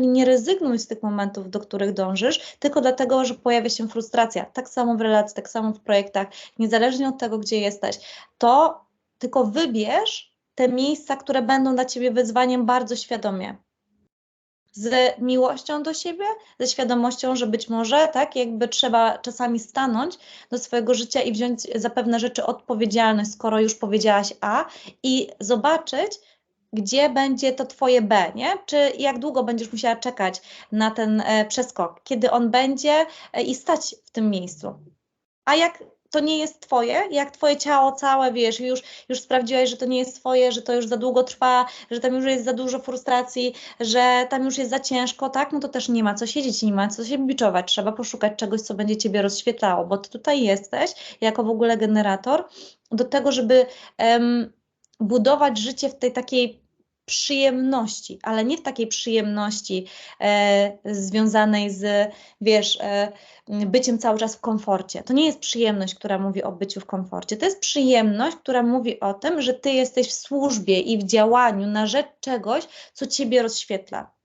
nie rezygnuj z tych momentów, do których dążysz, tylko dlatego, że pojawia się frustracja. Tak samo w relacji, tak samo w projektach, niezależnie od tego, gdzie jesteś, to tylko wybierz te miejsca, które będą dla ciebie wyzwaniem bardzo świadomie z miłością do siebie, ze świadomością, że być może tak jakby trzeba czasami stanąć do swojego życia i wziąć za pewne rzeczy odpowiedzialność, skoro już powiedziałaś A i zobaczyć, gdzie będzie to Twoje B, nie? Czy jak długo będziesz musiała czekać na ten e, przeskok, kiedy on będzie e, i stać w tym miejscu. A jak to nie jest twoje, jak twoje ciało całe, wiesz, już, już sprawdziłeś, że to nie jest twoje, że to już za długo trwa, że tam już jest za dużo frustracji, że tam już jest za ciężko, tak, no to też nie ma co siedzieć, nie ma co się biczować, trzeba poszukać czegoś, co będzie ciebie rozświetlało, bo ty tutaj jesteś jako w ogóle generator do tego, żeby budować życie w tej takiej przyjemności, ale nie w takiej przyjemności e, związanej z, wiesz, e, byciem cały czas w komforcie. To nie jest przyjemność, która mówi o byciu w komforcie. To jest przyjemność, która mówi o tym, że ty jesteś w służbie i w działaniu na rzecz czegoś, co ciebie rozświetla.